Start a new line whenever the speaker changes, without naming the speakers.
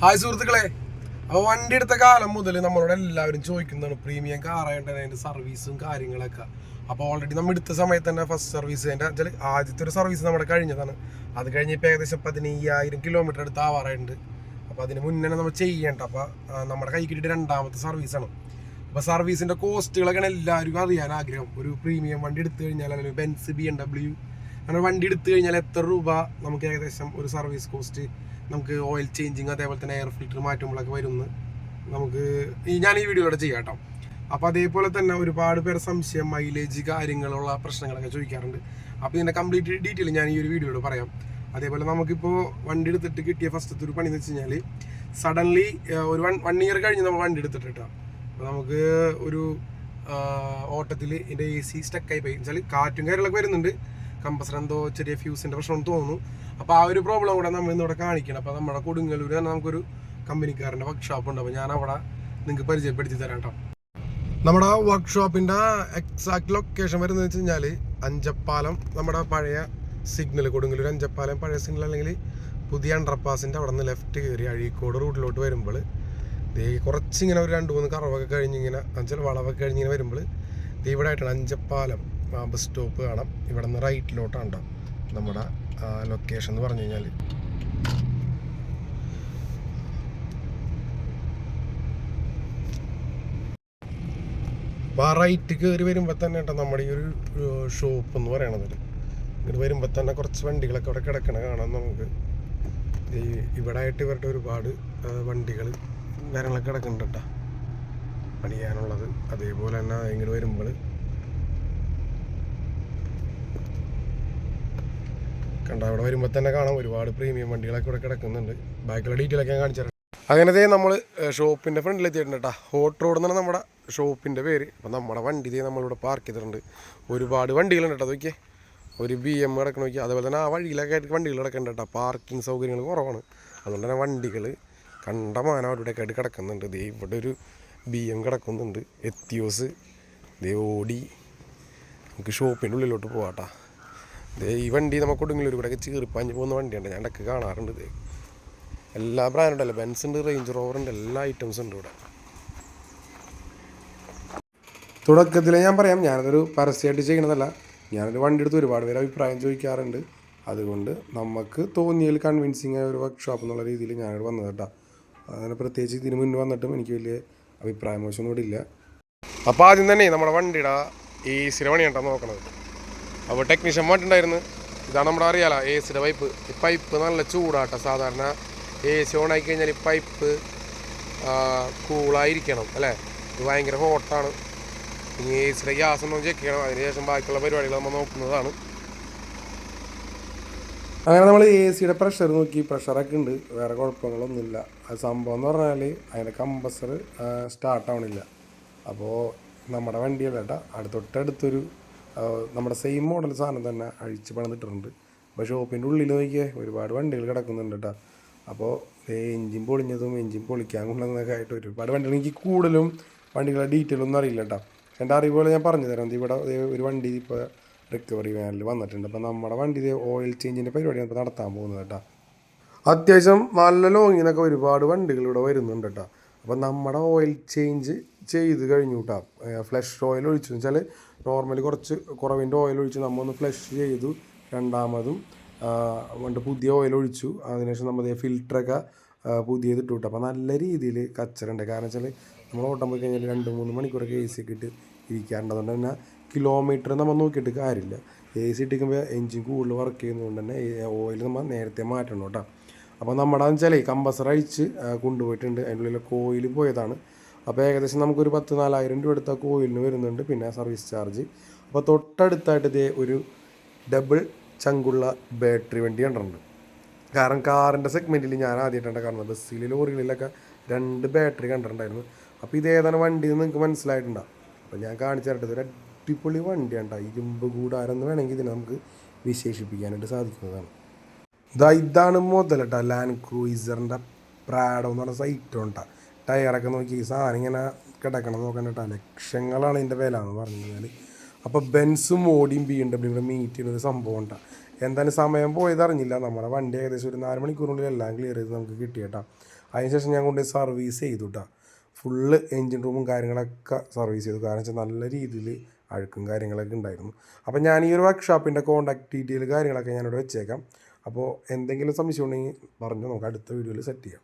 Hi സുഹൃത്തുക്കളെ. അപ്പോൾ വണ്ടി എടുത്ത കാലം മുതൽ നമ്മളോട് എല്ലാവരും ചോദിക്കുന്നതാണ് പ്രീമിയം കാർ ആയിട്ട് അതിന്റെ സർവീസും കാര്യങ്ങളൊക്കെ. അപ്പോൾ ഓൾറെഡി നമ്മൾ എടുത്ത സമയത്ത് തന്നെ ഫസ്റ്റ് സർവീസ് വെച്ചാൽ ആദ്യത്തെ ഒരു സർവീസ് നമ്മുടെ കഴിഞ്ഞതാണ്. അത് കഴിഞ്ഞ് ഇപ്പോൾ ഏകദേശം പതിനയ്യായിരം കിലോമീറ്റർ അടുത്ത് ആവാറായിട്ടുണ്ട്. അപ്പോൾ അതിന് മുന്നേ നമ്മൾ ചെയ്യേണ്ട അപ്പോൾ നമ്മുടെ കൈ കിട്ടിയിട്ട് രണ്ടാമത്തെ സർവീസാണ് അപ്പോൾ സർവീസിന്റെ കോസ്റ്റുകളൊക്കെയാണ് എല്ലാവർക്കും അറിയാൻ ആഗ്രഹം. ഒരു പ്രീമിയം വണ്ടി എടുത്തു കഴിഞ്ഞാൽ അല്ലെങ്കിൽ ബെൻസ് ബി എം ഡബ്ല്യു അങ്ങനെ വണ്ടി എടുത്തു കഴിഞ്ഞാൽ എത്ര രൂപ നമുക്ക് ഏകദേശം ഒരു സർവീസ് കോസ്റ്റ് നമുക്ക് ഓയിൽ ചേഞ്ചിങ് അതേപോലെ തന്നെ എയർ ഫിൽറ്റർ മാറ്റുമ്പോഴൊക്കെ വരുന്നു. നമുക്ക് ഞാൻ ഈ വീഡിയോ ഇവിടെ ചെയ്യാം കേട്ടോ. അപ്പോൾ അതേപോലെ തന്നെ ഒരുപാട് പേർ സംശയം മൈലേജ് കാര്യങ്ങളുള്ള പ്രശ്നങ്ങളൊക്കെ ചോദിക്കാറുണ്ട്. അപ്പോൾ ഇതിന്റെ കംപ്ലീറ്റ് ഡീറ്റെയിൽ ഞാൻ ഈ ഒരു വീഡിയോയോട് പറയാം. അതേപോലെ നമുക്കിപ്പോൾ വണ്ടി എടുത്തിട്ട് കിട്ടിയ ഫസ്റ്റത്തെ ഒരു പണി എന്ന് വെച്ച് കഴിഞ്ഞാൽ സഡൻലി ഒരു വൺ വൺ ഇയർ കഴിഞ്ഞ് നമ്മൾ വണ്ടി എടുത്തിട്ട് കേട്ടോ. അപ്പോൾ നമുക്ക് ഒരു ഓട്ടത്തിൽ എന്റെ എ സി സ്റ്റക്കായി പോയി. വെച്ചാൽ കാറ്റും കാര്യങ്ങളൊക്കെ വരുന്നുണ്ട്. കമ്പസർ എന്തോ ചെറിയ ഫ്യൂസിന്റെ പ്രശ്നം തോന്നുന്നു. അപ്പോൾ ആ ഒരു പ്രോബ്ലം കൂടെ നമ്മൾ ഇന്നിവിടെ കാണിക്കണം. അപ്പോൾ നമ്മുടെ കൊടുങ്ങല്ലൂർ തന്നെ നമുക്കൊരു കമ്പനിക്കാരന്റെ വർക്ക്ഷോപ്പ് ഉണ്ട്. അപ്പോൾ ഞാൻ നിങ്ങൾക്ക് പരിചയപ്പെടുത്തി തരാം കേട്ടോ നമ്മുടെ വർക്ക്ഷോപ്പിന്റെ എക്സാക്ട് ലൊക്കേഷൻ വരുന്നത് വെച്ച് കഴിഞ്ഞാൽ അഞ്ചപ്പാലം നമ്മുടെ പഴയ സിഗ്നൽ കൊടുങ്ങല്ലൂർ അഞ്ചപ്പാലം പഴയ സിഗ്നൽ അല്ലെങ്കിൽ പുതിയ അണ്ടർപാസിന്റെ അവിടെ നിന്ന് ലെഫ്റ്റ് കയറി അഴീക്കോട് റൂട്ടിലോട്ട് വരുമ്പോൾ ദേ കുറച്ചിങ്ങനെ ഒരു രണ്ട് മൂന്ന് കറവൊക്കെ കഴിഞ്ഞിങ്ങനെ അഞ്ചൽ വളവൊക്കെ കഴിഞ്ഞിങ്ങനെ വരുമ്പോൾ ദേ ഇവിടെ ആയിട്ടാണ് അഞ്ചപ്പാലം. ബസ് സ്റ്റോപ്പ് കാണാം. ഇവിടെ നിന്ന് റൈറ്റിലോട്ടാണ് കേട്ടോ നമ്മുടെ ലൊക്കേഷൻ എന്ന് പറഞ്ഞു കഴിഞ്ഞാൽ അപ്പോൾ ആ റൈറ്റ് കയറി വരുമ്പോൾ തന്നെ കേട്ടോ നമ്മുടെ ഈ ഒരു ഷോപ്പ് എന്ന് പറയണത്. ഇങ്ങോട്ട് വരുമ്പോൾ തന്നെ കുറച്ച് വണ്ടികളൊക്കെ അവിടെ കിടക്കണ കാണാം നമുക്ക്. ഈ ഇവിടെ ആയിട്ട് ഇവരുടെ ഒരുപാട് വണ്ടികൾ കാര്യങ്ങളൊക്കെ കിടക്കുന്നുണ്ട് കേട്ടോ. പണിയാനുള്ളത്. അതേപോലെ തന്നെ ഇങ്ങോട്ട് വരുമ്പോൾ കണ്ട? അവിടെ വരുമ്പോൾ തന്നെ കാണാം. ഒരുപാട് പ്രീമിയം വണ്ടികളൊക്കെ ഇവിടെ കിടക്കുന്നുണ്ട്. ബാക്കിയുള്ള ഡീറ്റെയിൽ ഒക്കെ ഞാൻ കാണിച്ചു അങ്ങനത്തെ നമ്മൾ ഷോപ്പിന്റെ ഫ്രണ്ടിൽ എത്തിയിട്ടുണ്ട് കേട്ടോ. ഹോട്ട് റോഡ് എന്നാണ് നമ്മുടെ ഷോപ്പിന്റെ പേര്. അപ്പം നമ്മുടെ വണ്ടി നമ്മളിവിടെ പാർക്ക് ചെയ്തിട്ടുണ്ട്. ഒരുപാട് വണ്ടികളുണ്ട് കേട്ടോ. നോക്കിയേ. ഒരു ബി എം കിടക്കണ നോക്കി അതുപോലെ തന്നെ ആ വഴിയിലൊക്കെ ആയിട്ട് വണ്ടികൾ കിടക്കുന്നുണ്ട് കേട്ടോ. പാർക്കിംഗ് സൗകര്യങ്ങൾ കുറവാണ്. അതുകൊണ്ട് തന്നെ വണ്ടികൾ കണ്ടമാനം അവിടെയൊക്കെ ആയിട്ട് കിടക്കുന്നുണ്ട്. ദേ ഇവിടെ ഒരു ബി എം കിടക്കുന്നുണ്ട്. എത്തിയോസ് ദേ ഓടി. നമുക്ക് ഷോപ്പിന്റെ ഉള്ളിലോട്ട് പോകാം ദേ ഈ വണ്ടി നമുക്ക് കൊടുങ്ങല്ലൂർ ഇവിടെ ചീറിപ്പാഞ്ഞ് പോകുന്ന വണ്ടിയുണ്ട്. ഞാൻ ഇടയ്ക്ക് കാണാറുണ്ട് ഇത്. എല്ലാ ബ്രാൻഡുണ്ടല്ലോ ബെൻസ് ഉണ്ട് റേഞ്ച് റോവർ ഉണ്ട് എല്ലാ ഐറ്റംസും ഉണ്ട് ഇവിടെ. തുടക്കത്തിൽ ഞാൻ പറയാം ഞാനതൊരു പരസ്യമായിട്ട് ചെയ്യണതല്ല ഞാനൊരു വണ്ടി എടുത്ത് ഒരുപാട് പേര് അഭിപ്രായം ചോദിക്കാറുണ്ട്. അതുകൊണ്ട് നമുക്ക് തോന്നിയതിൽ കൺവിൻസിങ് ആയ ഒരു വർക്ക്ഷോപ്പ് എന്നുള്ള രീതിയിൽ ഞാനിവിടെ വന്നത് കേട്ടോ. അങ്ങനെ പ്രത്യേകിച്ച് ഇതിന് മുന്നേ വന്നിട്ടും എനിക്ക് വലിയ അഭിപ്രായ മോശമൊന്നും ഇവിടെ ഇല്ല. അപ്പോൾ ആദ്യം തന്നെ നമ്മുടെ വണ്ടിയുടെ ഈ സിയുടെ പണിയാണ് നോക്കണത്. അപ്പോൾ ടെക്നീഷ്യൻ മാറ്റുണ്ടായിരുന്നു. ഇതാണ് നമ്മുടെ അറിയാലോ എ സിയുടെ പൈപ്പ് ഈ പൈപ്പ് നല്ല ചൂടാട്ടോ സാധാരണ എ സി ഓൺ ആക്കി കഴിഞ്ഞാൽ ഈ പൈപ്പ് കൂളായിരിക്കണം അല്ലേ? ഇത് ഭയങ്കര ഹോട്ടാണ് ഇനി എ സിയുടെ ഗ്യാസ് ഒന്നും ചെക്ക് ചെയ്യണം. അതിനുശേഷം ബാക്കിയുള്ള പരിപാടികൾ നമ്മൾ നോക്കുന്നതാണ്. അങ്ങനെ നമ്മൾ എ സിയുടെ പ്രഷർ നോക്കി പ്രഷറൊക്കെ ഉണ്ട്. വേറെ കുഴപ്പങ്ങളൊന്നുമില്ല. ആ സംഭവം എന്ന് പറഞ്ഞാൽ അതിന്റെ കമ്പസർ സ്റ്റാർട്ട് ആവണില്ല. അപ്പോൾ നമ്മുടെ വണ്ടിയല്ല കേട്ടോ അടുത്ത തൊട്ടടുത്തൊരു നമ്മുടെ സെയിം മോഡൽ സാധനം തന്നെ അഴിച്ച് പണിതിട്ടുണ്ട് അപ്പോൾ ഷോപ്പിന്റെ ഉള്ളിൽ നോക്കിയേ ഒരുപാട് വണ്ടികൾ കിടക്കുന്നുണ്ട് കേട്ടോ അപ്പോൾ എഞ്ചിൻ പൊളിഞ്ഞതും എഞ്ചിൻ പൊളിക്കാൻ കൊണ്ടുവന്നതൊക്കെ ആയിട്ട് ഒരുപാട് വണ്ടികൾ. എനിക്ക് കൂടുതലും വണ്ടികളുടെ ഡീറ്റെയിൽ ഒന്നും അറിയില്ല കേട്ടോ എന്റെ അറിവുകൾ ഞാൻ പറഞ്ഞു തരാം. ഇവിടെ ഒരു വണ്ടി ഇപ്പോൾ റിക്കവറി വാനിൽ വന്നിട്ടുണ്ട്. അപ്പോൾ നമ്മുടെ വണ്ടി ഓയിൽ ചേഞ്ചിന്റെ പരിപാടിയാണ് ഇപ്പോൾ നടത്താൻ പോകുന്നത് കേട്ടോ അത്യാവശ്യം നല്ല ലോങ്ങിനൊക്കെ ഒരുപാട് വണ്ടികൾ ഇവിടെ വരുന്നുണ്ട് കേട്ടോ അപ്പോൾ നമ്മുടെ ഓയിൽ ചേഞ്ച് ചെയ്ത് കഴിഞ്ഞു കേട്ടോ ഫ്ലഷ് ഓയിൽ ഒഴിച്ചു. വെച്ചാൽ നോർമലി കുറച്ച് കുറവിന്റെ ഓയിൽ ഒഴിച്ച് നമ്മളൊന്ന് ഫ്ലഷ് ചെയ്തു രണ്ടാമതും പണ്ട് പുതിയ ഓയിൽ ഒഴിച്ചു അതിനുശേഷം നമ്മൾ ഫിൽറ്ററൊക്കെ പുതിയത് ഇട്ടു അപ്പോൾ നല്ല രീതിയിൽ കച്ചറുണ്ട്. കാരണം വെച്ചാൽ നമ്മൾ ഓട്ടം പോയി കഴിഞ്ഞാൽ രണ്ട് മൂന്ന് മണിക്കൂറൊക്കെ എ സി ഒക്കെ ഇട്ട് ഇരിക്കാറുണ്ട്. തന്നെ കിലോമീറ്റർ നമ്മൾ നോക്കിയിട്ട് കാര്യമില്ല. എ സി ഇട്ടിക്കുമ്പോൾ എൻജിൻ കൂടുതൽ വർക്ക് ചെയ്യുന്നതുകൊണ്ട് തന്നെ ഓയിൽ നമ്മൾ നേരത്തെ മാറ്റണം കേട്ടോ അപ്പോൾ നമ്മുടെ വെച്ചാൽ കമ്പസർ അഴിച്ച് കൊണ്ടുപോയിട്ടുണ്ട്. അതിന്റെ ഉള്ളിൽ കോയിൽ പോയതാണ്. അപ്പോൾ ഏകദേശം നമുക്കൊരു പത്ത് നാലായിരം രൂപ എടുത്ത കോയിലിന് വരുന്നുണ്ട് പിന്നെ സർവീസ് ചാർജ് അപ്പോൾ തൊട്ടടുത്തായിട്ട് ഇതേ ഒരു ഡബിൾ ചങ്കുള്ള ബാറ്ററി വണ്ടി കണ്ടിട്ടുണ്ട്. കാരണം കാറിന്റെ സെഗ്മെന്റിൽ ഞാൻ ആദ്യമായിട്ടാണ് കാണുന്നത്. ബസ്സിൽ ലോറികളിലൊക്കെ രണ്ട് ബാറ്ററി കണ്ടിട്ടുണ്ടായിരുന്നു. അപ്പോൾ ഇതേതാണ് വണ്ടി എന്ന് നിങ്ങൾക്ക് മനസ്സിലായിട്ടുണ്ടാവും അപ്പോൾ ഞാൻ കാണിച്ചു തരട്ടെ ഒരു അടിപൊളി വണ്ടിയാണ് കേട്ടോ. ഇരുമ്പ് കൂടാരം എന്ന് വേണമെങ്കിൽ ഇതിനെ നമുക്ക് വിശേഷിപ്പിക്കാനായിട്ട് സാധിക്കുന്നതാണ്. ഇതാ ഇതാണ് മുതലട്ടോ ലാൻഡ് ക്രൂയിസറിന്റെ പ്രാഡോ എന്ന് പറഞ്ഞ സൈറ്റ് ടയറൊക്കെ നോക്കി സാധനം ഇങ്ങനെ കിടക്കണം നോക്കാൻ ലക്ഷങ്ങളാണ് ഇതിന്റെ വില എന്ന് പറഞ്ഞു കഴിഞ്ഞാൽ അപ്പോൾ ബെൻസും ഓടിയും ബി എം ഡബ്ല്യൂടെ മീറ്റ് ചെയ്യുന്ന ഒരു സംഭവം ഉണ്ടാ? എന്തായാലും സമയം പോയതറിഞ്ഞില്ല നമ്മുടെ വണ്ടി ഏകദേശം ഒരു നാല് മണിക്കൂറിനുള്ളിൽ എല്ലാം ക്ലിയർ ചെയ്ത് നമുക്ക് കിട്ടി കേട്ടോ. അതിനുശേഷം ഞാൻ കൊണ്ട് സർവീസ് ചെയ്തു കേട്ടോ. ഫുള്ള് എൻജിൻ റൂമും കാര്യങ്ങളൊക്കെ സർവീസ് ചെയ്തു. കാരണം വെച്ചാൽ നല്ല രീതിയിൽ അഴുക്കും കാര്യങ്ങളൊക്കെ ഉണ്ടായിരുന്നു. അപ്പോൾ ഞാൻ ഈ ഒരു വർക്ക്ഷോപ്പിന്റെ കോൺടാക്ട് ഡീറ്റെയിൽ കാര്യങ്ങളൊക്കെ ഞാനിവിടെ വെച്ചേക്കാം. അപ്പോൾ എന്തെങ്കിലും സംശയം ഉണ്ടെങ്കിൽ പറഞ്ഞു നമുക്ക് അടുത്ത വീഡിയോയിൽ സെറ്റ് ചെയ്യാം.